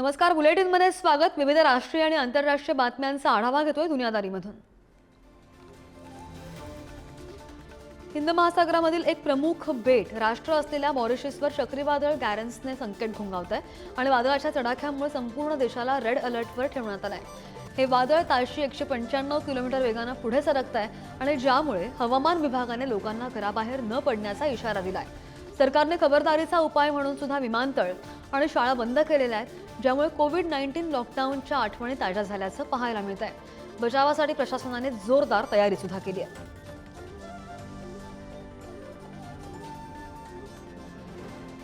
नमस्कार बुलेटिनमध्ये स्वागत. विविध राष्ट्रीय आणि आंतरराष्ट्रीय बातम्यांचा आढावा घेतोय दुनियादारीमधून. हिंद महासागरामधील एक प्रमुख बेट राष्ट्र असलेल्या मॉरिशसवर चक्रीवादळ गॅरन्सने संकेत घोंगावत आहे आणि वादळाच्या चढाख्यामुळे संपूर्ण देशाला रेड अलर्टवर ठेवण्यात आलंय. हे वादळ ताशी एकशे पंच्याण्णव किलोमीटर वेगानं पुढे सरकत आहे आणि ज्यामुळे हवामान विभागाने लोकांना घराबाहेर न पडण्याचा इशारा दिलाय. सरकारने खबरदारीचा उपाय म्हणून सुद्धा विमानतळ आणि शाळा बंद केलेल्या आहेत ज्यामुळे कोविड नाईन्टीन लॉकडाऊनच्या आठवणी ताज्या झाल्याचं पाहायला मिळत आहे बचावासाठी प्रशासनाने जोरदार तयारी सुद्धा केली आहे.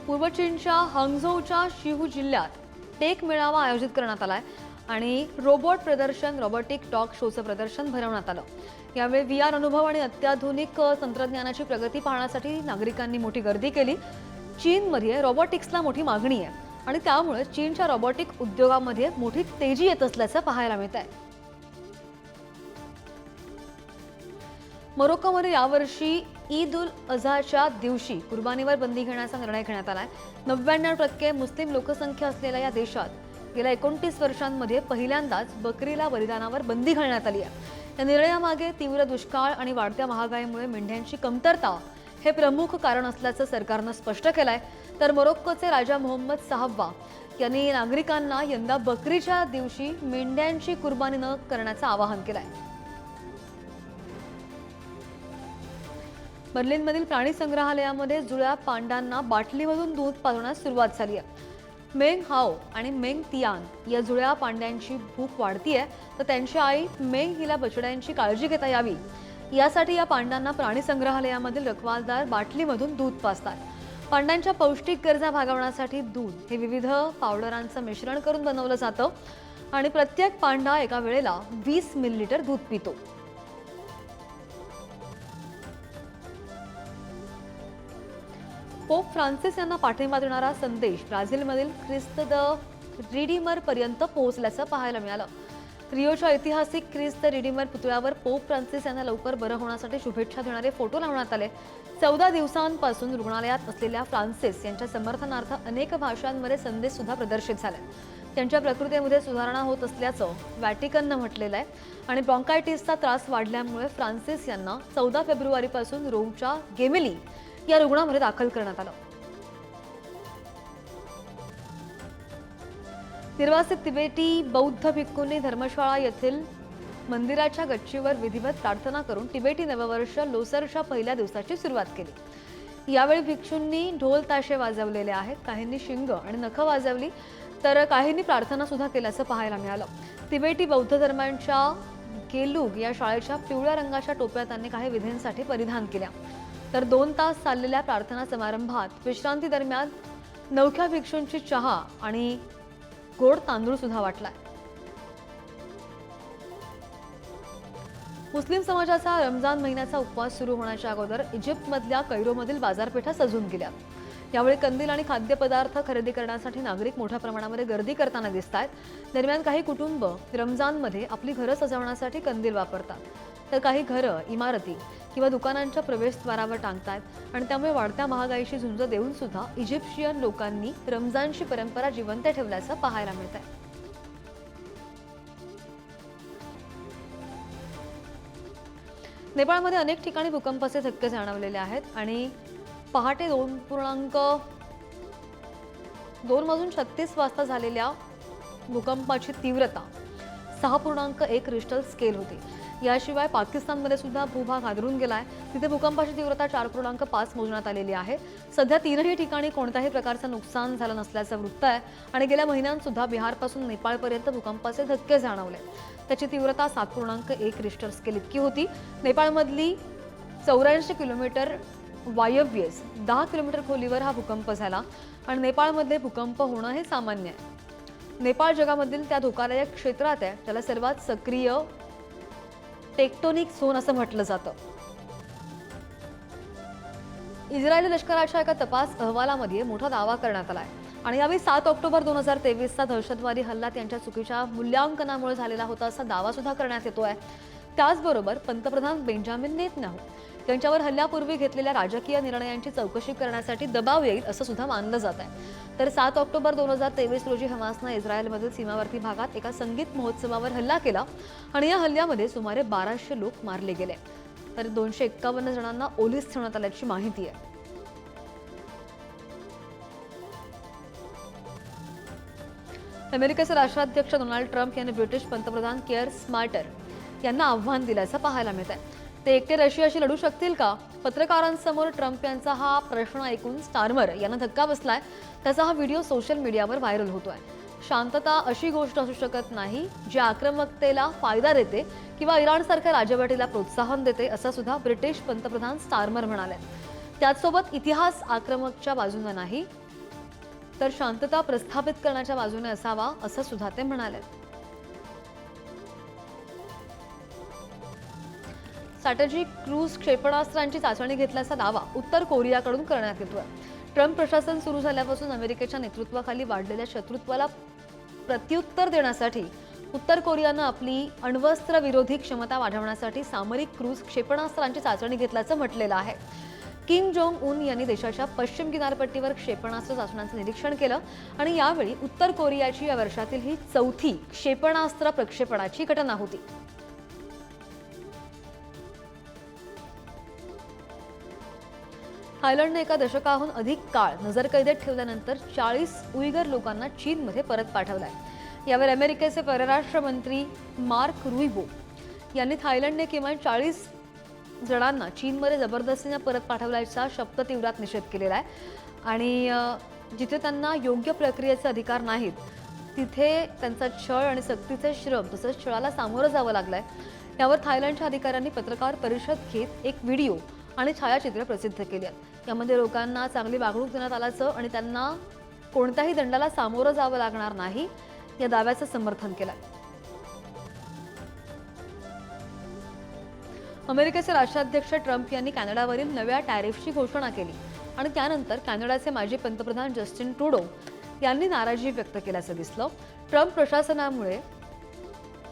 पूर्व चीनच्या हंगझोच्या शिहू जिल्ह्यात टेक मेळावा आयोजित करण्यात आलाय आणि रोबोट प्रदर्शन रोबोटिक टॉक शोचं प्रदर्शन भरवण्यात आलं. यावेळी व्ही आर अनुभव आणि अत्याधुनिक तंत्रज्ञानाची प्रगती पाहण्यासाठी नागरिकांनी मोठी गर्दी केली. चीनमध्ये रोबोटिक्सला मोठी मागणी आहे आणि त्यामुळे चीनच्या रोबोटिक उद्योगामध्ये मोठी तेजी येत असल्याचं पाहायला मिळत आहे. मोरोक्कोमध्ये यावर्षी ईद उल अझाच्या दिवशी कुर्बानीवर बंदी घेण्याचा निर्णय घेण्यात आलाय. नव्याण्णव टक्के मुस्लिम लोकसंख्या असलेल्या या देशात गेल्या एकोणतीस वर्षांमध्ये पहिल्यांदाच बकरीला बलिदानावर बंदी घालण्यात आली आहे. या निर्णयामागे तीव्र दुष्काळ आणि वाढत्या महागाईमुळे मेंढ्यांची कमतरता हे प्रमुख कारण असल्याचं सरकारनं स्पष्ट केलंय. तर मोरोक्कोचे राजा मोहम्मद साहब्वा यांनी नागरिकांना यंदा बकरीच्या दिवशी मेंढ्यांची कुर्बानी न करण्याचं आवाहन केलंय. बर्लिनमधील प्राणी संग्रहालयामध्ये जुळ्या पांडांना बाटलीमधून दूध पाजवण्यास सुरुवात झाली आहे. मेंग हाओ आणि मेंग तियान या जुळ्या पांड्यांची भूक वाढतीये तर त्यांची आई मेंग हिला बछड्यांची काळजी घेता यावी. यासाठी या पांड्यांना प्राणीसंग्रहालयामधील रखवालदार बाटलीमधून दूध पाजतात. पांड्यांच्या पौष्टिक गरजा भागवण्यासाठी दूध हे विविध पावडरांचं मिश्रण करून बनवलं जातं आणि प्रत्येक पांडा एका वेळेला वीस मिलीलिटर दूध पितो. पोप फ्रान्सिस यांना पाठिंबा देणारा संदेश ब्राझीलमधील ख्रिस्त द रिडीमर पर्यंत पोहोचल्याचं पाहायला मिळालं. रिओच्या ऐतिहासिक ख्रिस्त रिडीमर पुतळ्यावर पोप फ्रान्सिस यांना लवकर बरं होण्यासाठी शुभेच्छा देणारे फोटो लावण्यात आले. चौदा दिवसांपासून रुग्णालयात असलेल्या फ्रान्सिस यांच्या समर्थनार्थ अनेक भाषांमध्ये संदेश सुद्धा प्रदर्शित झाले. त्यांच्या प्रकृतीमध्ये सुधारणा होत असल्याचं व्हॅटिकननं म्हटलेलं आहे आणि ब्रॉन्कायटिसचा त्रास वाढल्यामुळे फ्रान्सिस यांना चौदा फेब्रुवारीपासून रोमच्या गेमिली या रुग्णामध्ये दाखल करण्यात आलं. निर्वासित तिबेटी बौद्ध भिक्खूंनी धर्मशाळा येथील मंदिराच्या गच्चीवर विधिवत प्रार्थना करून तिबेटी नववर्ष लोसरच्या पहिल्या दिवसाची सुरुवात केली. यावेळी भिक्षूंनी ढोल ताशे वाजवलेले आहेत काहींनी शिंग आणि नखं वाजवली तर काहींनी प्रार्थना सुद्धा केल्याचं पाहायला मिळालं. तिबेटी बौद्ध धर्मांच्या गेलुग या शाळेच्या पिवळ्या रंगाच्या टोप्या त्यांनी काही विधींसाठी परिधान केल्या. तर दोन तास चाललेल्या प्रार्थना समारंभात विश्रांती दरम्यान नवख्या भिक्षूंची चहा आणि गोड तांदूळ सुद्धा वाटलाय. मुस्लिम समाजाचा रमजान महिन्याचा उपवास सुरू होण्याच्या अगोदर इजिप्तमधल्या कैरोमधील बाजारपेठा सजून गेल्या. यावेळी कंदील आणि खाद्यपदार्थ खरेदी करण्यासाठी नागरिक मोठ्या प्रमाणामध्ये गर्दी करताना दिसत आहेत दरम्यान काही कुटुंब रमजानमध्ये आपली घरं सजवण्यासाठी कंदील वापरतात. तर काही घरं इमारती किंवा दुकानांच्या प्रवेशद्वारावर टांगतात आणि त्यामुळे वाढत्या महागाईशी झुंज देऊन सुद्धा इजिप्शियन लोकांनी रमजानची परंपरा जिवंत ठेवल्याचं पाहायला मिळत आहे नेपाळमध्ये अनेक ठिकाणी भूकंपाचे धक्के जाणवलेले आहेत आणि पहाटे दोन पूर्णांक दोन वाजून छत्तीस वाजता झालेल्या भूकंपाची तीव्रता सहा पूर्णांक एक रिस्टल स्केल होती. याशिवाय पाकिस्तानमध्ये सुद्धा भूभाग हादरून आहे तिथे भूकंपाची तीव्रता चार पूर्णांक पाच मोजण्यात आलेली आहे. सध्या तीनही ठिकाणी कोणत्याही प्रकारचं नुकसान झालं नसल्याचं वृत्त आहे. आणि गेल्या महिन्यात सुद्धा बिहारपासून नेपाळपर्यंत भूकंपाचे धक्के जाणवले. त्याची तीव्रता सात पूर्णांक एक रिस्टर स्केल इतकी होती. नेपाळमधली चौऱ्याऐंशी किलोमीटर वायव्येस दहा किलोमीटर खोलीवर हा भूकंप झाला आणि नेपाळमध्ये भूकंप होणं हे सामान्य आहे. नेपाळ जगामधील त्या धोकादायक क्षेत्रात आहे. त्याला सर्वात सक्रिय टेक्टोनिक झोन असं म्हटलं जातं. इस्रायली लष्कराच्या एका तपास अहवालामध्ये मोठा दावा करण्यात आलाय. आणि यावेळी सात ऑक्टोबर दोन हजार तेवीसचा दहशतवादी हल्ला त्यांच्या चुकीच्या मूल्यांकनामुळे झालेला होता असा दावा सुद्धा करण्यात येतो आहे त्याचबरोबर पंतप्रधान बेंजामिन नेतन्याहू त्यांच्यावर हल्ल्यापूर्वी घेतलेल्या राजकीय निर्णयांची चौकशी करण्यासाठी दबाव येईल असं सुद्धा मानलं जात आहे. तर सात ऑक्टोबर दोन हजार तेवीस रोजी हमासनं इस्रायलमधील सीमावर्ती भागात एका संगीत महोत्सवावर हल्ला केला आणि या हल्ल्यामध्ये सुमारे बाराशे लोक मारले गेले. तर दोनशे एक्कावन्न जणांना ओलीस ठेवण्यात आल्याची माहिती आहे. अमेरिकेचे राष्ट्राध्यक्ष डोनाल्ड ट्रम्प यांनी ब्रिटिश पंतप्रधान केअर स्मार्टर यांना आव्हान दिल्याचं पाहायला मिळत आहे ते एकटे रशियाशी लढू शकतील का? पत्रकारांसमोर ट्रम्प यांचा हा प्रश्न ऐकून स्टारमर यांना धक्का बसलाय. त्याचा हा व्हिडिओ सोशल मीडियावर व्हायरल होतोय. शांतता अशी गोष्ट असू शकत नाही जी आक्रमकतेला फायदा देते किंवा इराणसारख्या राजवटीला प्रोत्साहन देते असं सुद्धा ब्रिटिश पंतप्रधान स्टारमर म्हणाले. त्याचसोबत इतिहास आक्रमकच्या बाजूने नाही तर शांतता प्रस्थापित करण्याच्या बाजूने असावा असं सुद्धा ते म्हणाले. स्ट्रॅटेजिक क्रूज क्षेपणास्त्रांची चाचणी घेतल्याचा दावा उत्तर कोरियाकडून करण्यात येतोय. ट्रम्प प्रशासन सुरू झाल्यापासून अमेरिकेच्या नेतृत्वाखाली वाढलेल्या शत्रुत्वाला प्रत्युत्तर देण्यासाठी उत्तर कोरियानं आपली अण्वस्त्र विरोधी क्षमता वाढवण्यासाठी सामरिक क्रूज क्षेपणास्त्रांची चाचणी घेतल्याचं म्हटलेलं आहे. किम जोंग उन यांनी देशाच्या पश्चिम किनारपट्टीवर क्षेपणास्त्र चाचण्यांचं निरीक्षण केलं आणि यावेळी उत्तर कोरियाची या वर्षातील ही चौथी क्षेपणास्त्र प्रक्षेपणाची घटना होती. थायलंडने एका दशकाहून अधिक काळ नजरकैदेत ठेवल्यानंतर चाळीस उईगर लोकांना चीनमध्ये परत पाठवलाय. यावर अमेरिकेचे परराष्ट्र मंत्री मार्क रुईबो यांनी थायलंडने किमान चाळीस जणांना चीनमध्ये जबरदस्तीने परत पाठवल्याचा शब्दतीव्रात निषेध केलेला आहे आणि जिथे त्यांना योग्य प्रक्रियेचे अधिकार नाहीत तिथे त्यांचा छळ आणि सक्तीचे श्रम तसंच छळाला सामोरं जावं लागलंय. यावर थायलंडच्या अधिकाऱ्यांनी पत्रकार परिषद घेत एक व्हिडिओ आणि छायाचित्र प्रसिद्ध केली आहेत यामध्ये लोकांना चांगली वागणूक देण्यात आल्याचं आणि त्यांना कोणत्याही दंडाला सामोरं जावं लागणार नाही या दाव्याचं समर्थन केलं. अमेरिकेचे राष्ट्राध्यक्ष ट्रम्प यांनी कॅनडावरील नव्या टॅरिफची घोषणा केली आणि त्यानंतर कॅनडाचे माजी पंतप्रधान जस्टिन ट्रुडो यांनी नाराजी व्यक्त केल्याचं दिसलं. ट्रम्प प्रशासनामुळे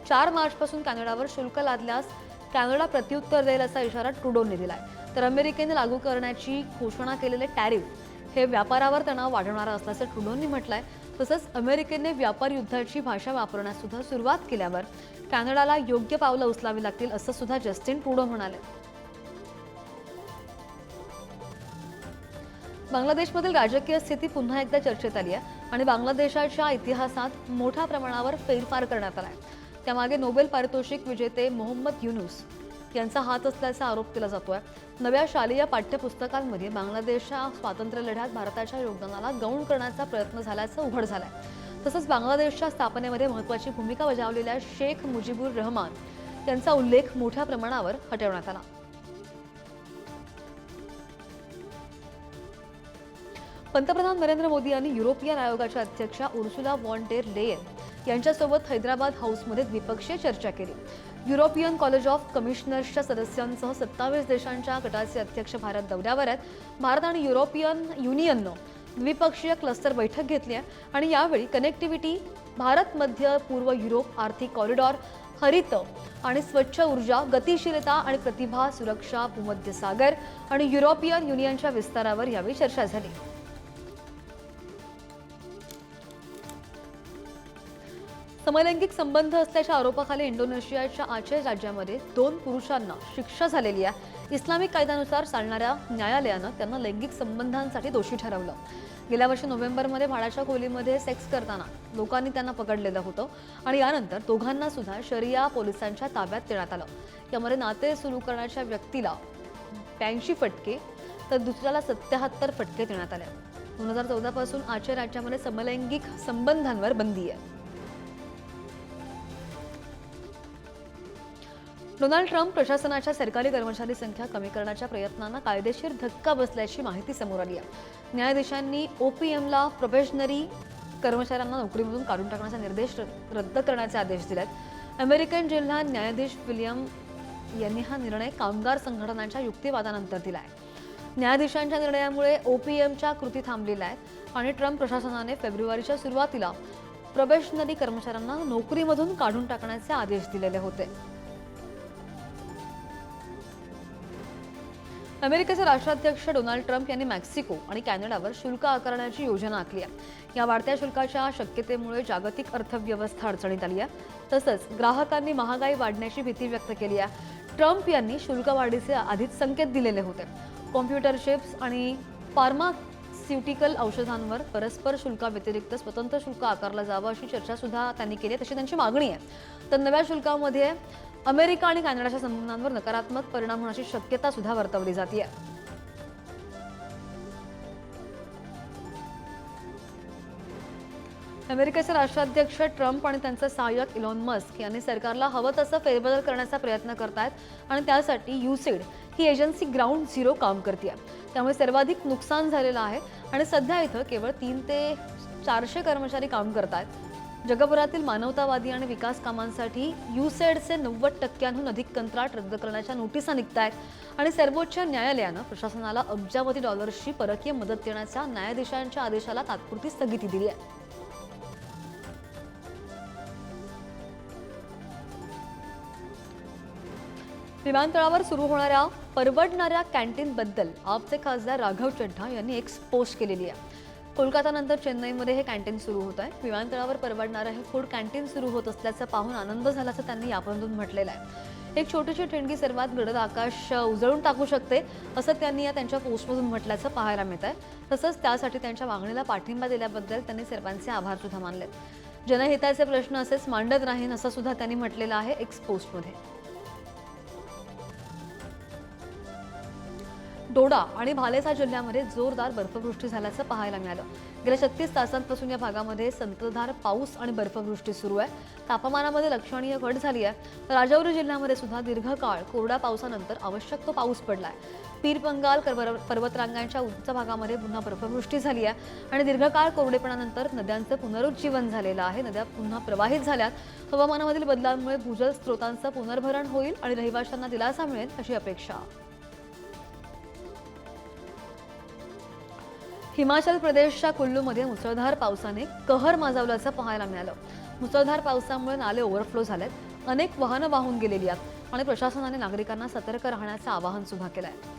चार मार्चपासून कॅनडावर शुल्क लादल्यास कॅनडा प्रत्युत्तर देईल असा इशारा ट्रुडोंनी दिलाय. तर अमेरिकेने लागू करण्याची घोषणा केलेले टॅरिफ हे व्यापारावर तणाव वाढवणारं असल्याचं ट्रुडोंनी म्हटलंय. तसंच अमेरिकेने व्यापार युद्धाची भाषा वापरण्यास सुद्धा सुरुवात केल्यावर कॅनडाला योग्य पावलं उचलावी लागतील असं सुद्धा जस्टिन ट्रुडो म्हणाले. बांगलादेशमधील राजकीय स्थिती पुन्हा एकदा चर्चेत आली आहे आणि बांगलादेशाच्या इतिहासात मोठ्या प्रमाणावर फेरफार करण्यात आला आहे त्यामागे नोबेल पारितोषिक विजेते मोहम्मद युनुस यांचा हात असल्याचा आरोप केला जातोय. नव्या शालेय पाठ्यपुस्तकांमध्ये बांगलादेशच्या स्वातंत्र्य लढ्यात भारताच्या योगदानाला गौण करण्याचा प्रयत्न झाल्याचं उघड झालंय. तसंच बांगलादेशच्या स्थापनेमध्ये महत्त्वाची भूमिका बजावलेल्या शेख मुजीबुर रहमान यांचा उल्लेख मोठ्या प्रमाणावर हटवण्यात आला. पंतप्रधान नरेंद्र मोदी यांनी युरोपियन आयोगाच्या अध्यक्षा उर्सुला वॉन डेर लेयन यांच्यासोबत हैदराबाद हाऊसमध्ये द्विपक्षीय चर्चा केली. युरोपियन कॉलेज ऑफ कमिशनर्सच्या सदस्यांसह सत्तावीस देशांच्या गटाचे अध्यक्ष भारत दौऱ्यावर आहेत. भारत आणि युरोपियन युनियननं द्विपक्षीय क्लस्टर बैठक घेतली आहे आणि यावेळी कनेक्टिव्हिटी भारत मध्य पूर्व युरोप आर्थिक कॉरिडॉर हरित आणि स्वच्छ ऊर्जा गतिशीलता आणि प्रतिभा सुरक्षा भूमध्य सागर आणि युरोपियन युनियनच्या विस्तारावर यावेळी चर्चा झाली. समलैंगिक संबंध असल्याच्या आरोपाखाली इंडोनेशियाच्या आचय राज्यामध्ये दोन पुरुषांना शिक्षा झालेली आहे. इस्लामिक कायद्यानुसार चालणाऱ्या न्यायालयानं त्यांना लैंगिक संबंधांसाठी दोषी ठरवलं. गेल्या वर्षी नोव्हेंबरमध्ये भाडाच्या खोलीमध्ये सेक्स करताना लोकांनी त्यांना पकडलेलं होतं आणि यानंतर दोघांना सुद्धा शरिया पोलिसांच्या ताब्यात देण्यात आलं. यामध्ये नाते सुरू करण्याच्या व्यक्तीला ब्याऐंशी फटके तर दुसऱ्याला सत्याहत्तर फटके देण्यात आले. दोन हजार चौदापासून आचे राज्यामध्ये समलैंगिक संबंधांवर बंदी आहे. डोनाल्ड ट्रम्प प्रशासनाच्या सरकारी कर्मचारी संख्या कमी करण्याच्या प्रयत्नांना कायदेशीर धक्का बसल्याची माहिती समोर आली आहे. न्यायाधीशांनी ओपीएमला प्रोबेशनरी कर्मचाऱ्यांना नोकरीमधून काढून टाकण्याचा निर्देश रद्द करण्याचे आदेश दिलेत. अमेरिकन जिल्हा न्यायाधीश विलियम यांनी हा निर्णय कामगार संघटनांच्या युक्तिवादानंतर दिला आहे. न्यायाधीशांच्या निर्णयामुळे ओपीएमच्या कृती थांबलेल्या आहेत आणि ट्रम्प प्रशासनाने फेब्रुवारीच्या सुरुवातीला प्रोबेशनरी कर्मचाऱ्यांना नोकरीमधून काढून टाकण्याचे आदेश दिलेले होते. अमेरिकेचे राष्ट्राध्यक्ष डोनाल्ड ट्रम्प यांनी मेक्सिको आणि कॅनडावर शुल्क आकारण्याची योजना आखली आहे. या वाढत्या शुल्काच्या शक्यतेमुळे जागतिक अर्थव्यवस्था अडचणीत आली आहे. तसंच ग्राहकांनी महागाई वाढण्याची भीती व्यक्त केली आहे. ट्रम्प यांनी शुल्क वाढीचे आधीच संकेत दिलेले होते. कॉम्प्युटर चिप्स आणि फार्मास्युटिकल औषधांवर परस्पर शुल्काव्यतिरिक्त स्वतंत्र शुल्क आकारला जावं अशी चर्चा सुद्धा त्यांनी केली आहे. तशी त्यांची मागणी आहे. तर नव्या शुल्कामध्ये अमेरिका आणि कॅनडाच्या संबंधांवर नकारात्मक परिणाम होण्याची शक्यता सुद्धा वर्तवली जाते अमेरिकेचे राष्ट्राध्यक्ष ट्रम्प आणि त्यांचे सहाय्यक इलॉन मस्क यांनी सरकारला हवं तसं फेरबदल करण्याचा प्रयत्न करतायत आणि त्यासाठी युसेड ही एजन्सी ग्राउंड झिरो काम करते त्यामुळे सर्वाधिक नुकसान झालेलं आहे आणि सध्या इथं केवळ तीन ते चारशे कर्मचारी काम करतायत. जगभरातील मानवतावादी आणि विकास कामांसाठी युसेडचे नव्वद टक्क्यांहून अधिक कंत्राट रद्द करण्याच्या नोटिसा निघत आहेत आणि सर्वोच्च न्यायालयानं प्रशासनाला अब्जावधी डॉलर्सची परकीय मदत देण्याच्या न्यायाधीशांच्या आदेशाला तात्पुरती स्थगिती दिली आहे. विमानतळावर सुरू होणाऱ्या परवडणाऱ्या कॅन्टीनबद्दल आपचे खासदार राघव चड्ढा यांनी एक पोस्ट केलेली आहे. कोलकातानंतर चेन्नईमध्ये हे कॅन्टीन सुरू होत आहे. विमानतळावर परवडणारं हे फूड कॅन्टीन सुरू होत असल्याचं पाहून आनंद झाल्याचं त्यांनी यापर्यंत म्हटलेलं आहे. एक छोटीशी ठिणगी सर्वात गडद आकाश उजळून टाकू शकते असं त्यांनी या त्यांच्या पोस्टमधून म्हटल्याचं पाहायला मिळत आहे. तसंच त्यासाठी त्यांच्या मागणीला पाठिंबा दिल्याबद्दल त्यांनी सर्वांचे आभार सुद्धा मानले जनहिताचे प्रश्न असेच मांडत राहीन असं सुद्धा त्यांनी म्हटलेलं आहे एक्स पोस्टमध्ये डोडा आणि भालेसा जिल्ह्यामध्ये जोरदार बर्फवृष्टी झाल्याचं पाहायला मिळालं. गेल्या छत्तीस तासांपासून या भागामध्ये संततधार पाऊस आणि बर्फवृष्टी सुरू आहे. तापमानामध्ये लक्षणीय घट झाली आहे. तर राजौरी जिल्ह्यामध्ये सुद्धा दीर्घकाळ कोरड्या पावसानंतर आवश्यक तो पाऊस पडला आहे पीर बंगाल पर्वतरांगांच्या उंच भागामध्ये पुन्हा बर्फवृष्टी झाली आहे आणि दीर्घकाळ कोरडेपणानंतर नद्यांचं पुनरुज्जीवन झालेलं आहे. नद्या पुन्हा प्रवाहित झाल्यात. हवामानामधील बदलांमुळे भूजल स्रोतांचं पुनर्भरण होईल आणि रहिवाशांना दिलासा मिळेल अशी अपेक्षा. हिमाचल प्रदेशच्या कुल्लूमध्ये मुसळधार पावसाने कहर माजवल्याचं पाहायला मिळालं. मुसळधार पावसामुळे नाले ओव्हरफ्लो झालेत. अनेक वाहनं वाहून गेलेली आहेत आणि प्रशासनाने नागरिकांना सतर्क राहण्याचं आवाहन सुद्धा केलं आहे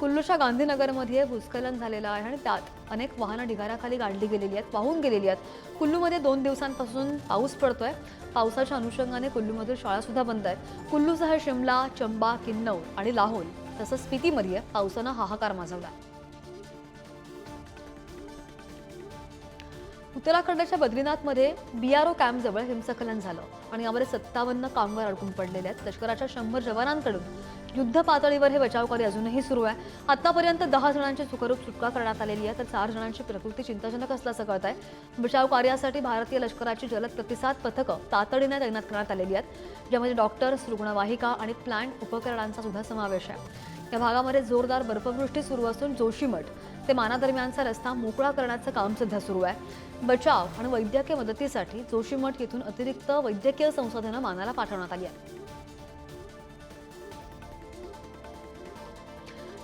कुल्लूच्या गांधीनगरमध्ये भूस्खलन झालेलं आहे आणि त्यात अनेक वाहनं ढिगाऱ्याखाली गाडली गेलेली आहेत वाहून गेलेली आहेत. कुल्लूमध्ये दोन दिवसांपासून पाऊस पडतोय. पावसाच्या अनुषंगाने कुल्लूमधील शाळा सुद्धा बंद आहेत. कुल्लूसह शिमला चंबा किन्नौर आणि लाहोल तसंच स्पितीमध्ये पावसानं हाहाकार माजवला उत्तराखंडच्या बद्रीनाथमध्ये बी आर ओ कॅम्पजवळ हिमस्खलन झालं आणि यामध्ये सत्तावन्न कामगार अडकून पडलेले आहेत. लष्कराच्या शंभर जवानांकडून युद्ध पातळीवर हे बचावकार्य अजूनही सुरू आहे. आतापर्यंत दहा जणांची सुखरूप सुटका करण्यात आलेली आहे. तर चार जणांची प्रकृती चिंताजनक असल्याचं कळत आहे. बचाव कार्यासाठी भारतीय लष्कराची जलद प्रतिसाद पथकं तातडीने तैनात करण्यात आलेली आहेत ज्यामध्ये डॉक्टर्स रुग्णवाहिका आणि प्लांट उपकरणांचा सुद्धा समावेश आहे. या भागामध्ये जोरदार बर्फवृष्टी सुरू असून जोशीमठ ते मानादरम्यानचा रस्ता मोकळा करण्याचं काम सध्या सुरू आहे. बचाव आणि वैद्यकीय मदतीसाठी जोशीमठ येथून अतिरिक्त वैद्यकीय संसाधनं मानाला पाठवण्यात आली आहेत.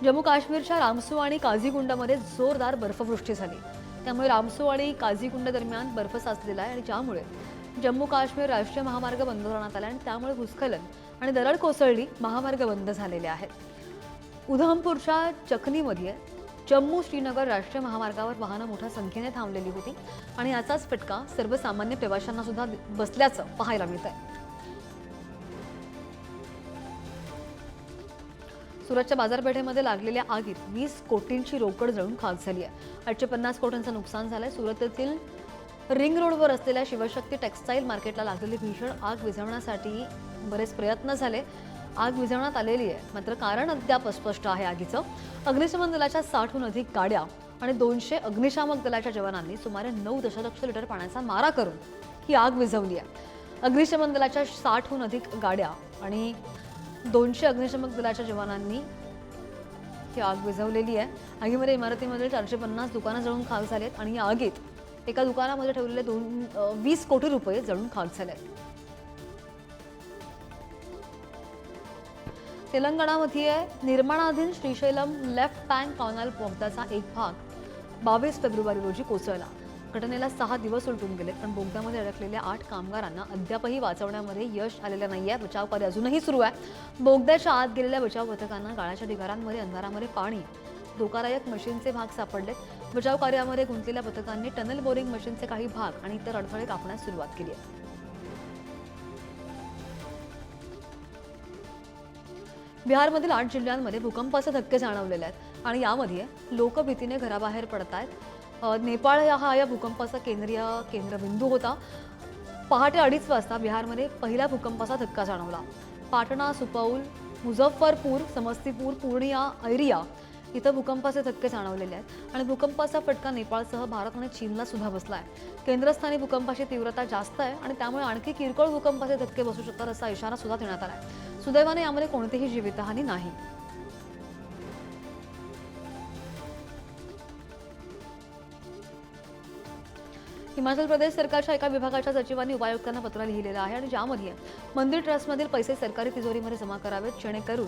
जम्मू काश्मीरच्या रामसू आणि काझीगुंडामध्ये जोरदार बर्फवृष्टी झाली. त्यामुळे रामसू आणि काझीगुंड दरम्यान बर्फ साचलेला आहे आणि ज्यामुळे जम्मू काश्मीर राष्ट्रीय महामार्ग बंद करण्यात आला आणि त्यामुळे भूस्खलन आणि दरड कोसळली महामार्ग बंद झालेले आहेत. उधमपूरच्या चकनीमध्ये जम्मू श्रीनगर राष्ट्रीय महामार्गावर वाहनं मोठ्या संख्येने थांबलेली होती आणि याचाच फटका सर्वसामान्य प्रवाशांना सुद्धा बसल्याचं पाहायला मिळत आहे सुरतच्या बाजारपेठेमध्ये लागलेल्या आगीत वीस कोटींची रोकड जळून खाक झाली आहे. आठशे पन्नास कोटींचं नुकसान झालंय. सुरतातील रिंग रोडवर असलेल्या शिवशक्ती टेक्स्टाईल मार्केटला लागलेली भीषण आग विझवण्यासाठी बरेच प्रयत्न झाले. आग विझवण्यात आलेली आहे. मात्र कारण अद्याप अस्पष्ट आहे आगीचं. अग्निशमन दलाच्या साठहून अधिक गाड्या आणि दोनशे अग्निशामक दलाच्या जवानांनी सुमारे नऊ दशलक्ष लिटर पाण्याचा मारा करून ही आग विझवली आहे. अग्निशमन दलाच्या साठहून अधिक गाड्या आणि दोनशे अग्निशमक दलाच्या जवानांनी ही आग विझवलेली आहे. आगीमध्ये इमारतीमध्ये चारशे पन्नास दुकानं जळून खाक झालेत आणि या आगीत एका दुकानामध्ये ठेवलेले दोन वीस कोटी रुपये जळून खाक झाले तेलंगणामध्ये निर्माणाधीन श्रीशैलम लेफ्ट बँक कॉनल बोगद्याचा एक भाग बावीस फेब्रुवारी रोजी कोसळला. घटनेला सहा दिवस उलटून गेले पण बोगद्यामध्ये अडकलेल्या आठ कामगारांना अद्यापही वाचवण्यामध्ये यश आलेलं नाही बचाव कार्य अजूनही सुरू आहे. बोगद्याच्या आत गेलेल्या बचाव पथकांना गाळाच्या ढिगारांमध्ये अंधारामध्ये पाणी धोकादायक मशीनचे भाग सापडले. बचाव कार्यामध्ये गुंतलेल्या पथकांनी टनल बोरिंग मशीनचे काही भाग आणि इतर अडथळे कापण्यास सुरुवात केली आहे. बिहारमधील आठ जिल्ह्यांमध्ये भूकंपाचे धक्के जाणवलेले आहेत आणि यामध्ये लोक भीतीने घराबाहेर पडत आहेत नेपाळ हा या भूकंपाचा केंद्रीय केंद्रबिंदू होता. पहाटे अडीच वाजता बिहारमध्ये पहिल्या भूकंपाचा धक्का जाणवला. पाटणा सुपौल मुझफ्फरपूर समस्तीपूर पूर्णिया ऐरिया इथं भूकंपाचे धक्के जाणवलेले आहेत. आणि भूकंपाचा फटका नेपाळसह भारत आणि चीनला सुद्धा बसला आहे केंद्रस्थानी भूकंपाची तीव्रता जास्त आहे आणि त्यामुळे आणखी किरकोळ भूकंपाचे धक्के बसू शकतात असा इशारा सुद्धा देण्यात आला आहे सुदैवाने यामध्ये कोणतीही जीवितहानी नाही. हिमाचल प्रदेश सरकारच्या एका विभागाच्या सचिवांनी उपायुक्तांना पत्र लिहिलेलं आहे आणि ज्यामध्ये मंदिर ट्रस्टमधील पैसे सरकारी तिजोरीमध्ये जमा करावेत जेणेकरून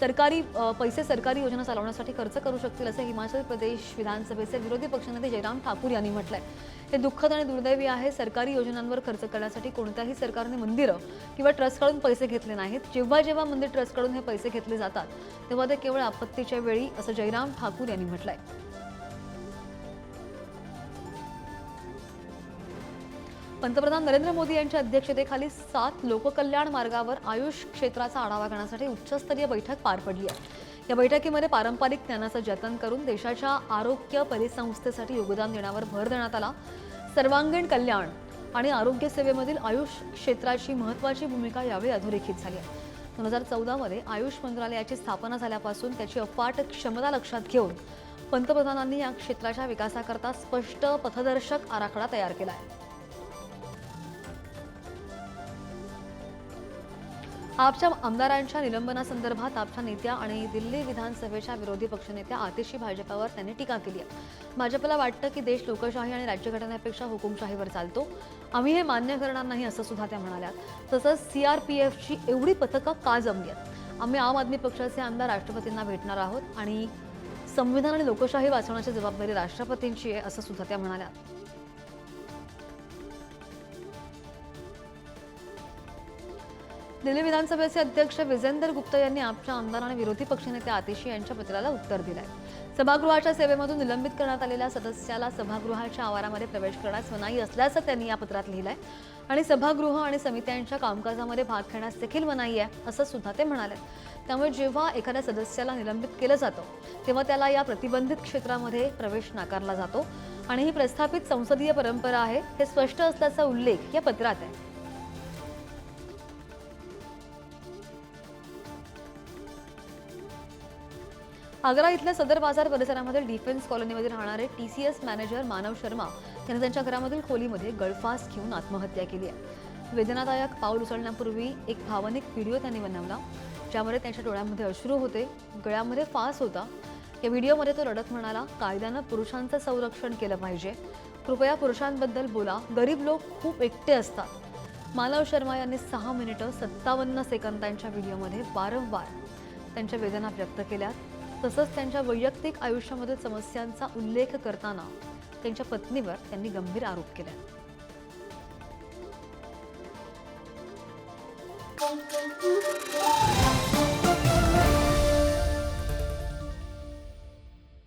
सरकारी पैसे सरकारी योजना चालवण्यासाठी खर्च करू शकतील असं हिमाचल प्रदेश विधानसभेचे विरोधी पक्षनेते जयराम ठाकूर यांनी म्हटलंय. हे दुःखद आणि दुर्दैवी आहे सरकारी योजनांवर खर्च करण्यासाठी कोणत्याही सरकारने मंदिरं किंवा ट्रस्टकडून पैसे घेतले नाहीत. जेव्हा जेव्हा मंदिर ट्रस्टकडून हे पैसे घेतले जातात तेव्हा ते केवळ आपत्तीच्या वेळी असं जयराम ठाकूर यांनी म्हटलंय. पंतप्रधान नरेंद्र मोदी यांच्या अध्यक्षतेखाली सात लोककल्याण मार्गावर आयुष क्षेत्राचा आढावा घेण्यासाठी उच्चस्तरीय बैठक पार पडली आहे. या बैठकीमध्ये पारंपरिक ज्ञानाचं जतन करून देशाच्या आरोग्य परिसंस्थेसाठी योगदान देण्यावर भर देण्यात आला. सर्वांगीण कल्याण आणि आरोग्य सेवेमधील आयुष क्षेत्राची महत्त्वाची भूमिका यावेळी अधोरेखित झाली आहे. दोन हजार चौदामध्ये आयुष मंत्रालयाची स्थापना झाल्यापासून त्याची अफाट क्षमता लक्षात घेऊन पंतप्रधानांनी या क्षेत्राच्या विकासाकरता स्पष्ट पथदर्शक आराखडा तयार केला आहे. आपच्या आमदारांच्या निलंबनासंदर्भात आपच्या नेत्या आणि दिल्ली विधानसभेच्या विरोधी पक्षनेत्या आतिशी भाजपावर त्यांनी टीका केली आहे. भाजपला वाटतं की देश लोकशाही आणि राज्यघटनेपेक्षा हुकुमशाहीवर चालतो. आम्ही हे मान्य करणार नाही असं सुद्धा त्या म्हणाल्या. तसंच सीआरपीएफची एवढी पथकं का जमली आहेत? आम्ही आम आदमी पक्षाचे आमदार राष्ट्रपतींना भेटणार आहोत आणि संविधान आणि लोकशाही वाचवण्याची जबाबदारी राष्ट्रपतींची आहे असं सुद्धा त्या म्हणाल्या. दिल्ली विधानसभेचे अध्यक्ष विजेंदर गुप्ता यांनी आपच्या आमदार आणि विरोधी पक्षनेते आतिशी यांच्या पत्राला उत्तर दिलंय. सभागृहाच्या सेवेमधून निलंबित करण्यात आलेल्या सदस्याला सभागृहाच्या आवारामध्ये प्रवेश करण्यास मनाई असल्याचं त्यांनी या पत्रात लिहिलंय. आणि सभागृह आणि समित्यांच्या कामकाजामध्ये भाग घेण्यास देखील मनाई आहे असं सुद्धा ते म्हणाले. त्यामुळे जेव्हा एखाद्या सदस्याला निलंबित केलं जातं तेव्हा त्याला या प्रतिबंधित क्षेत्रामध्ये प्रवेश नाकारला जातो. आणि ही प्रस्थापित संसदीय परंपरा आहे हे स्पष्ट असल्याचा उल्लेख या पत्रात आहे. आग्रा इथल्या सदर बाजार परिसरामध्ये डिफेन्स कॉलनीमध्ये राहणारे T C S manager Manav Sharma यांनी त्यांच्या घरामधील खोलीमध्ये गळफास घेऊन आत्महत्या केली आहे. वेदनादायक पाऊल उचलण्यापूर्वी एक भावनिक व्हिडिओ त्यांनी बनवला ज्यामध्ये त्यांच्या डोळ्यामध्ये अश्रू होते गळ्यामध्ये फास होता. या व्हिडिओमध्ये तो रडत म्हणाला कायद्यानं पुरुषांचं संरक्षण केलं पाहिजे. कृपया पुरुषांबद्दल बोला. गरीब लोक खूप एकटे असतात. मानव शर्मा यांनी सहा मिनिटं सत्तावन्न सेकंदांच्या व्हिडिओमध्ये वारंवार त्यांच्या वेदना व्यक्त केल्या तसंच त्यांच्या वैयक्तिक आयुष्यामध्ये समस्यांचा उल्लेख करताना त्यांच्या पत्नीवर त्यांनी गंभीर आरोप केले Thank you.